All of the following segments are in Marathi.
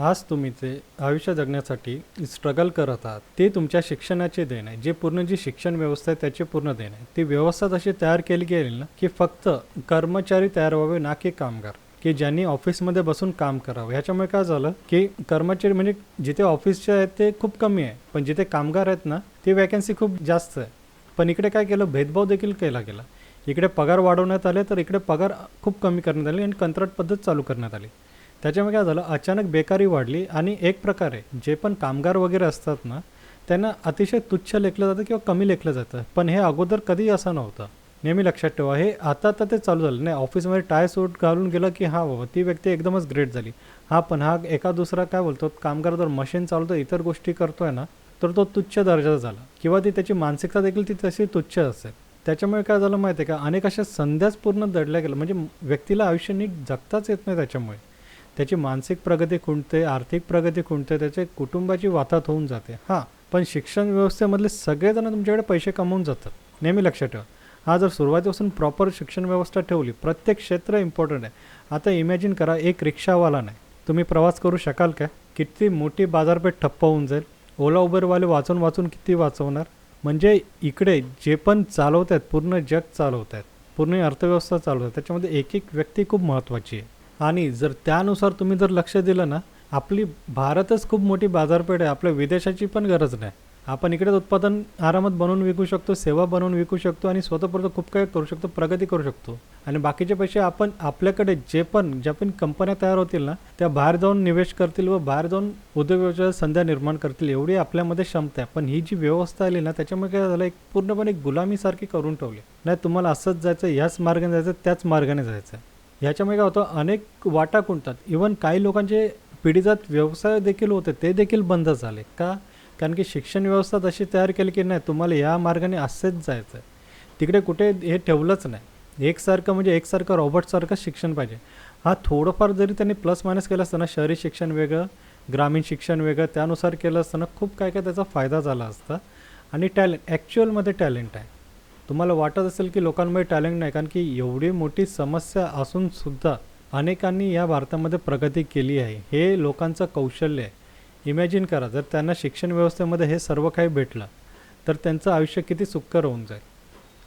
आज तुम्ही ते आयुष्य जगण्यासाठी स्ट्रगल करत आहात. ते तुमच्या शिक्षणाचे देण आहे. जे पूर्ण जी शिक्षण व्यवस्था आहे त्याचे पूर्ण देण आहे. ती व्यवस्था तशी तयार केली गेली ना की फक्त कर्मचारी तयार व्हावे ना की कामगार. की ज्यांनी ऑफिसमध्ये बसून काम करावं. ह्याच्यामुळे काय झालं की कर्मचारी म्हणजे जिथे ऑफिसचे आहेत ते खूप कमी आहे. पण जिथे कामगार आहेत ना ती वॅकन्सी खूप जास्त आहे. पण इकडे काय केलं भेदभाव देखील केला गेला. इकडे पगार वाढवण्यात आले तर इकडे पगार खूप कमी करण्यात आले आणि कंत्राट पद्धत चालू करण्यात आली. त्याच्यामुळे काय झालं अचानक बेकारी वाढली आणि एक प्रकारे जे पण कामगार वगैरे असतात ना त्यांना अतिशय तुच्छ लेखलं जातं किंवा कमी लेखलं जातं. पण हे अगोदर कधी असं नव्हतं. नेहमी लक्षात ठेवा हे आता आता ते चालू झालं नाही. ऑफिसमध्ये टाय सूट घालून गेलं की हा बाबा ती व्यक्ती एकदमच ग्रेट झाली. हा पण हा एका दुसरा काय बोलतो कामगार जर मशीन चालवतो इतर गोष्टी करतोय ना तर तो तुच्छ दर्जाचा झाला. किंवा ती त्याची मानसिकता देखील ती तशी तुच्छ असेल. त्याच्यामुळे काय झालं माहिती आहे का? अनेक अशा संध्याच पूर्ण दडल्या गेल्या. म्हणजे व्यक्तीला आयुष्य नीट जगताच येत नाही त्याच्यामुळे. त्याची मानसिक प्रगती खुंटते आर्थिक प्रगती खुंटते त्याचे कुटुंबाची वाताहत होऊन जाते. हां पण शिक्षण व्यवस्थेमधले सगळेजण तुमच्याकडे पैसे कमवून जातात. नेहमी लक्षात ठेवा. हा जर सुरुवातीपासून प्रॉपर शिक्षण व्यवस्था ठेवली प्रत्येक क्षेत्र इम्पॉर्टंट आहे. आता इमॅजिन करा एक रिक्षावाला नाही. तुम्ही प्रवास करू शकाल काय? किती मोठी बाजारपेठ ठप्प होऊन जाईल. ओला उबरवाले वाचून वाचून किती वाचवणार? म्हणजे इकडे जे पण चालवत आहेत पूर्ण जग चालवत आहेत पूर्ण अर्थव्यवस्था चालवत आहेत त्याच्यामध्ये एक एक व्यक्ती खूप महत्त्वाची आहे. आणि जर त्यानुसार तुम्ही जर लक्ष दिलं ना आपली भारतच खूप मोठी बाजारपेठ आहे आपल्या विदेशाची पण गरज नाही. आपण इकडेच उत्पादन आरामात बनवून विकू शकतो सेवा बनवून विकू शकतो आणि स्वतःपुरतं खूप काही करू शकतो प्रगती करू शकतो. आणि बाकीचे पैसे आपण आपल्याकडे जे पण ज्या पण कंपन्या तयार होतील ना त्या बाहेर जाऊन निवेश करतील व बाहेर जाऊन उद्योग व्यवसाय संध्या निर्माण करतील एवढी आपल्यामध्ये क्षमता आहे. पण ही जी व्यवस्था आली ना त्याच्यामुळे काय झालं एक पूर्णपणे गुलामीसारखी करून ठेवली. नाही तुम्हाला असंच जायचं ह्याच मार्गाने जायचं त्याच मार्गाने जायचं ह्याच्यामुळे काय होतं अनेक वाटा कुंटतात इवन काही लोकांचे पिढीजात व्यवसाय देखील होते ते देखील बंद झाले. का? कारण की शिक्षण व्यवस्था तशी तयार केली की नाही तुम्हाला या मार्गाने असेच जायचं आहे तिकडे कुठे हे ठेवलंच नाही. एकसारखं म्हणजे एकसारखं रॉबर्टसारखं शिक्षण पाहिजे. हा थोडंफार जरी त्यांनी प्लस मायनस केलं असतं ना शहरी शिक्षण वेगळं ग्रामीण शिक्षण वेगळं त्यानुसार केलं असतं ना खूप काय काय त्याचा फायदा झाला असता. आणि टॅलेंट ॲक्च्युअलमध्ये टॅलेंट आहे. तुम्हाला वाटत असेल की लोकांमध्ये टॅलेंट नाही कारण की एवढी मोठी समस्या असून सुद्धा अनेकांनी या भारतामध्ये प्रगती केली आहे. हे लोकांचं कौशल्य आहे. इमॅजिन करा जर त्यांना शिक्षण व्यवस्थेमध्ये हे सर्व काही भेटलं तर त्यांचं आयुष्य किती सुखकर होऊन जाईल.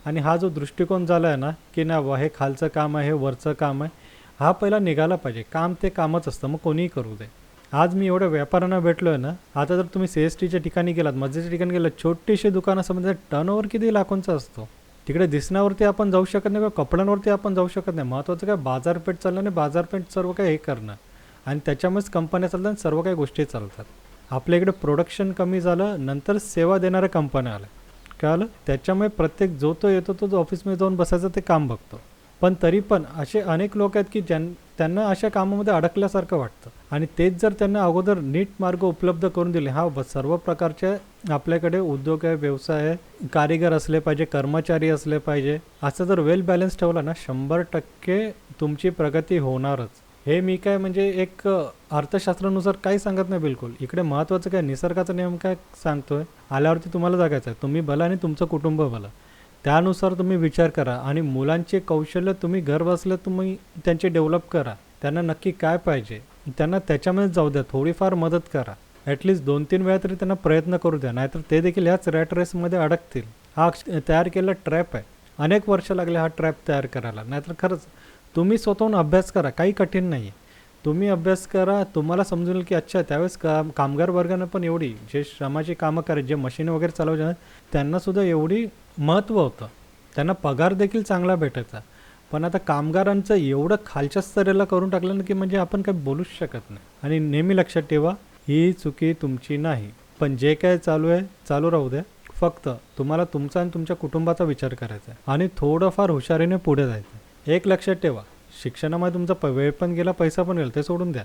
आणि हा जो दृष्टिकोन झाला आहे ना की ना वा हे खालचं काम आहे हे वरचं काम आहे हा पहिला निघाला पाहिजे. काम ते कामच असतं मग कोणीही करू दे. आज मी एवढ्या व्यापाऱ्यांना भेटलो आहे ना आता जर तुम्ही सी एस टीच्या ठिकाणी गेलात मजेच्या ठिकाणी गेलात छोटीशी म्हणजे समजा टर्नओव्हर किती लाखोंचा असतो? तिकडे दिसण्यावरती आपण जाऊ शकत नाही किंवा कपड्यांवरती आपण जाऊ शकत नाही. महत्त्वाचं काय बाजारपेठ चाललं आणि बाजारपेठ सर्व काही हे करणं. आणि त्याच्यामुळेच कंपन्या चालतात आणि सर्व काही गोष्टी चालतात. आपल्या इकडे प्रोडक्शन कमी झालं नंतर सेवा देणाऱ्या कंपन्या आल्या. कळालं त्याच्यामुळे प्रत्येक जो तो येतो तो जो ऑफिसमध्ये जाऊन बसायचं ते काम बघतो. पण तरी पण असे अनेक लोक आहेत की ज्यां त्यांना अशा कामामध्ये अडकल्यासारखं वाटतं. आणि तेच जर त्यांना अगोदर नीट मार्ग उपलब्ध करून दिले हा सर्व प्रकारचे आपल्याकडे उद्योग आहे व्यवसाय आहे कारीगर असले पाहिजे कर्मचारी असले पाहिजे असं जर वेल बॅलन्स ठेवला ना शंभर टक्के तुमची प्रगती होणारच. हे मी काय म्हणजे एक अर्थशास्त्रानुसार काही सांगत नाही बिलकुल. इकडे महत्त्वाचं काय निसर्गाचा नियम काय सांगतोय? आल्यावरती तुम्हाला जगायचं आहे. तुम्ही भला आणि तुमचं कुटुंब भला. त्यानुसार तुम्ही विचार करा आणि मुलांचे कौशल्य तुम्ही घर बसलं तुम्ही त्यांचे डेव्हलप करा. त्यांना नक्की काय पाहिजे? त्यांना त्याच्यामध्ये जाऊ द्या थोडीफार मदत करा. ॲटलिस्ट दोन तीन वेळा तरी त्यांना प्रयत्न करू द्या नाहीतर ते देखील ह्याच रॅट रेसमध्ये अडकतील. हा अक्ष- तयार केलेला ट्रॅप आहे. अनेक वर्ष लागले हा ट्रॅप तयार करायला. नाहीतर खरंच तुम्ही स्वतःहून अभ्यास करा काही कठीण नाही आहे तुम्ही अभ्यास करा तुम्हाला समजून येईल की अच्छा त्यावेळेस काम कामगार वर्गानं पण एवढी जे श्रमाची कामं करत जे मशीन वगैरे चालवायचे त्यांनासुद्धा एवढी महत्त्व होतं. त्यांना पगार देखील चांगला भेटायचा. पण आता कामगारांचं एवढं खालच्या स्तरेला करून टाकलं ना की म्हणजे आपण काही बोलूच शकत नाही. आणि नेहमी लक्षात ठेवा ही चुकी तुमची नाही. पण जे काय चालू आहे चालू राहू द्या. फक्त तुम्हाला तुमचा आणि तुमच्या कुटुंबाचा विचार करायचा आहे. आणि थोडंफार हुशारीने पुढे जायचं एक लक्षात ठेवा शिक्षणामध्ये तुमचा प- वेळ पण गेला पैसा पण गेला ते सोडून द्या.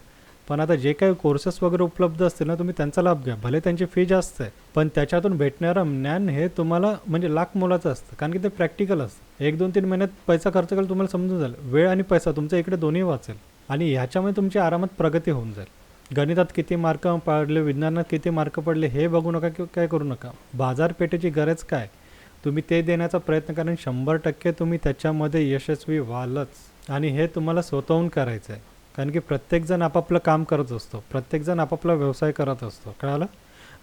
पण आता जे काही कोर्सेस वगैरे उपलब्ध असतील ना तुम्ही त्यांचा लाभ घ्या. भले त्यांची फी जास्त आहे पण त्याच्यातून भेटणारं ज्ञान हे तुम्हाला म्हणजे लाख मोलाचं असतं कारण की ते प्रॅक्टिकल असतं. एक दोन तीन महिन्यात पैसा खर्च केला तुम्हाला समजून जाईल. वेळ आणि पैसा तुमचा इकडे दोन्ही वाचेल. आणि ह्याच्यामुळे तुमची आरामात प्रगती होऊन जाईल. गणितात किती मार्क पडले विज्ञानात किती मार्क पडले हे बघू नका किंवा काय करू नका. बाजारपेठेची गरज काय? तुम्ही ते देण्याचा प्रयत्न करा शंभर टक्के तुम्ही त्याच्यामध्ये यशस्वी व्हालच. आणि हे तुम्हाला स्वतःहून करायचं आहे कारण की प्रत्येकजण आपापलं काम करत असतो. प्रत्येकजण आपापला व्यवसाय करत असतो. कळालं?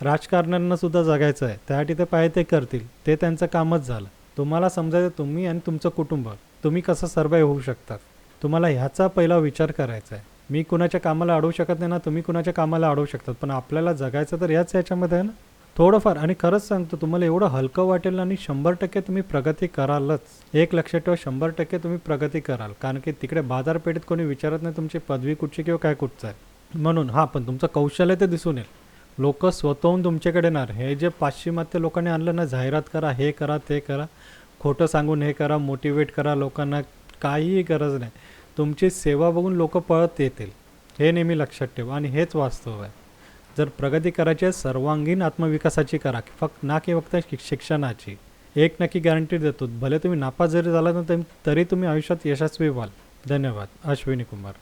राजकारण्यांना सुद्धा जगायचं आहे त्यासाठी ते पाहिजे ते करतील. ते त्यांचं कामच झालं. तुम्हाला समजायचं तुम्ही आणि तुमचं कुटुंब. तुम्ही कसं सर्वाईव्ह होऊ शकतात? तुम्हाला ह्याचा पहिला विचार करायचा आहे मी कुणाच्या कामाला अडवू शकत नाही ना तुम्ही कुणाच्या कामाला अडवू शकतात. पण आपल्याला जगायचं तर याच ह्याच्यामध्ये आहे ना? थोडंफार. आणि खरंच सांगतो तुम्हाला एवढं हलकं वाटेल आणि शंभर टक्के तुम्ही प्रगती करालच. एक लक्षात ठेवा शंभर टक्के तुम्ही प्रगती कराल. कारण की तिकडे बाजारपेठेत कोणी विचारत नाही तुमची पदवी कुठची किंवा काय कुठचं आहे. म्हणून हां पण तुमचं कौशल्य ते दिसून येईल. लोक स्वतःहून तुमच्याकडे येणार. हे जे पाश्चिमात्य लोकांनी आणलं ना जाहिरात करा हे करा ते करा. खोटं सांगून हे करा मोटिवेट करा लोकांना काहीही गरज नाही. तुमची सेवा बघून लोक पळत येतील. हे नेहमी लक्षात ठेवा. आणि हेच वास्तव आहे. जर प्रगती करायची आहे सर्वांगीण आत्मविकासाची करा. फक्त ना की फक्त शिक्षणाची. एक नक्की गॅरंटी देतो. भले तुम्ही नापास जरी झाला ना तरी तुम्ही आयुष्यात यशस्वी व्हाल. धन्यवाद. अश्विनी कुमार